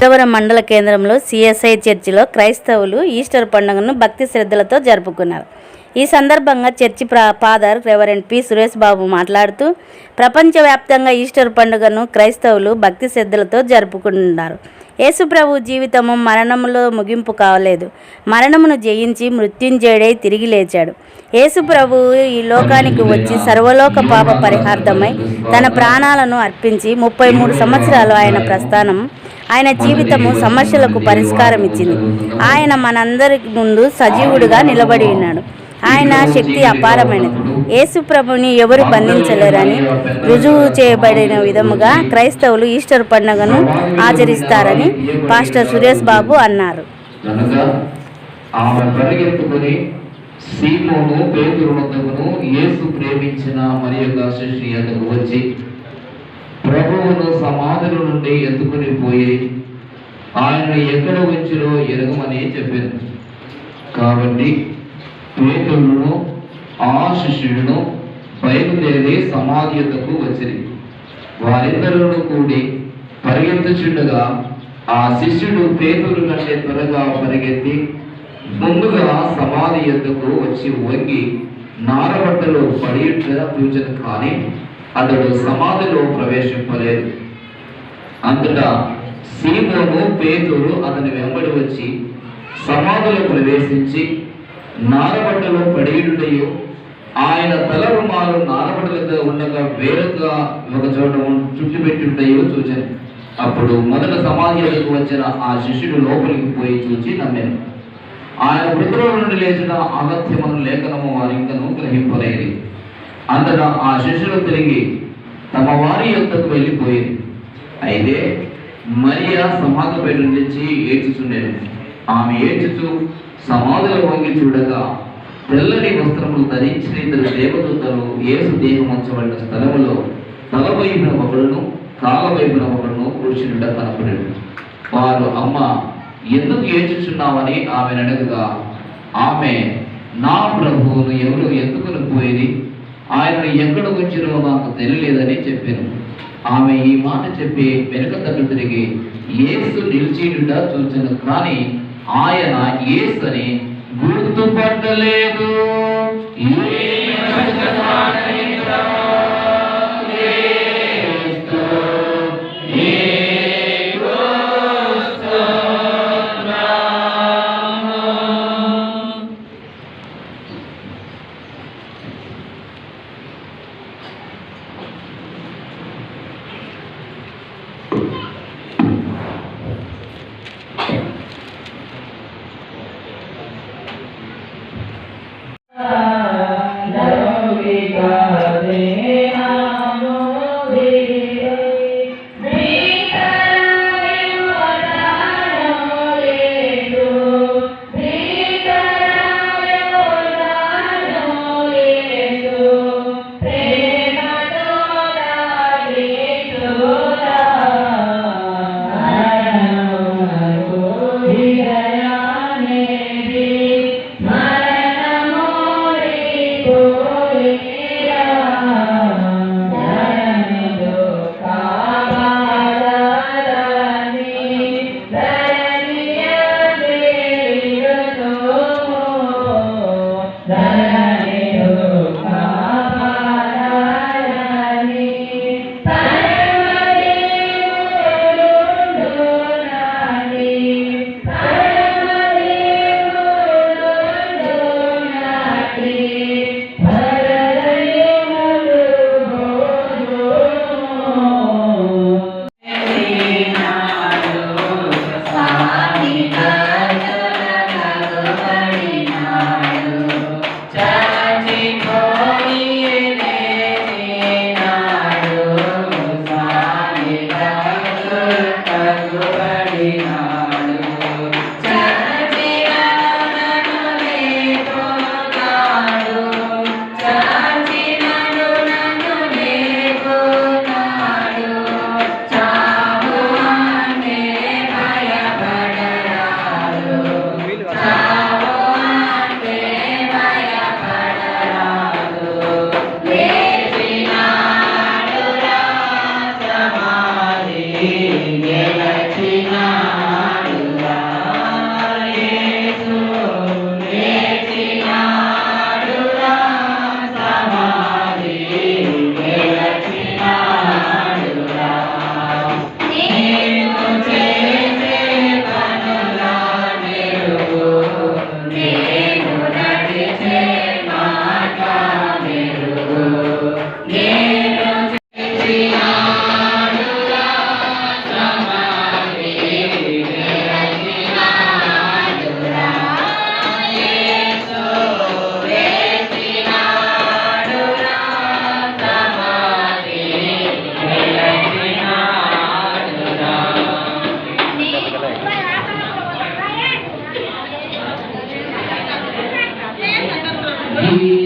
ఉత్తవరం మండల కేంద్రంలో సిఎస్ఐ చర్చిలో క్రైస్తవులు ఈస్టర్ పండుగను భక్తి శ్రద్ధలతో జరుపుకున్నారు. ఈ సందర్భంగా చర్చి ప్రా father reverend P. Suresh Babu మాట్లాడుతూ ప్రపంచవ్యాప్తంగా ఈస్టర్ పండుగను క్రైస్తవులు భక్తి శ్రద్ధలతో జరుపుకుంటున్నారు. యేసుప్రభు జీవితము మరణములో ముగింపు కావలేదు మరణమును జయించి మృత్యుంజయుడై తిరిగి లేచాడు. యేసుప్రభు ఈ లోకానికి వచ్చి సర్వలోక పాప పరిహార్థమై తన ప్రాణాలను అర్పించి ముప్పై మూడు సంవత్సరాలు ఆయన ప్రస్థానం ఆయన జీవితము సమస్యలకు పరిష్కారం ఇచ్చింది. ఆయన మనందరి ముందు సజీవుడిగా నిలబడి ఉన్నాడు. ఆయన శక్తి అపారమైనది. యేసు ప్రభుని ఎవరు బంధించలేరని రుజువు చేయబడిన విధముగా క్రైస్తవులు ఈస్టర్ పండుగను ఆచరిస్తారని పాస్టర్ సురేష్ బాబు అన్నారు. కనుక ఆమె పరిగెత్తుకుని సీమోను పేతురు వద్దకును యేసు ప్రేమించిన మరి యొక్క వచ్చి ప్రభువును సమాధుల నుండి ఎత్తుకుని పోయి ఆయన ఎక్కడ ఉంచిరో ఎరగమని చెప్పింది కాబట్టి పేతులను ఆ శిష్యులను బయలుదేరి సమాధి యొద్దకు వచ్చింది వారిద్దరూ కూడి పరిగెత్తుచుండగా ఆ శిష్యుడు పేతురు కంటే త్వరగా పరిగెత్తి ముందుగా సమాధి ఎద్దుకు వచ్చి వంగి నారబట్టలో పడియుట చూచను కానీ అతడు సమాధిలో ప్రవేశింపలేదు. అంతటా సీమోను పేతురు అతని వెంబడి వచ్చి సమాధిలో ప్రవేశించి నారబట్టలో పడియుడయు ఆయన తల రుమాలు నారబట్టలతో ఉండగా వేరొక ఒక చోట చుట్టుపెట్టిండయో చూచాను. అప్పుడు మొదట సమాధి వచ్చిన ఆ శిష్యుడు లోపలికి పోయి చూచి నమ్మాను. ఆయన మృతుల నుండి లేచిన అగత్యమను లేఖనము వారి ఇంకను గ్రహింపలేదు అంతటా ఆ శిష్యులు తిరిగి తమ వారి యొక్కకు వెళ్ళిపోయింది అయితే మరియా సమాధి బయట నుంచి ఏడ్చుచుండేది ఆమె ఏడ్చుచు సమాధుల వంగి చూడగా తెల్లని వస్త్రములు ధరించిన ఇద్దరు దేవదూతలు యేసు దేహం ఉంచబడిన స్థలములో తల వైపున ఒకడును కాల వైపున ఒకడును కూర్చుండ కనపడాడు వారు అమ్మ ఎందుకు ఏడ్చుచున్నావని ఆమె అడగగా ఆమె నా ప్రభువును ఎవరు ఎత్తుకుని పోయేది ఆయనను ఎక్కడ ఉంచినో నాకు తెలియలేదని చెప్పాను. ఆమె ఈ మాట చెప్పి వెనుక తట్టు తిరిగి ఏసు నిలిచిడుట చూచను. కానీ ఆయన ఏసు అని గుర్తుపట్టలేదు. You.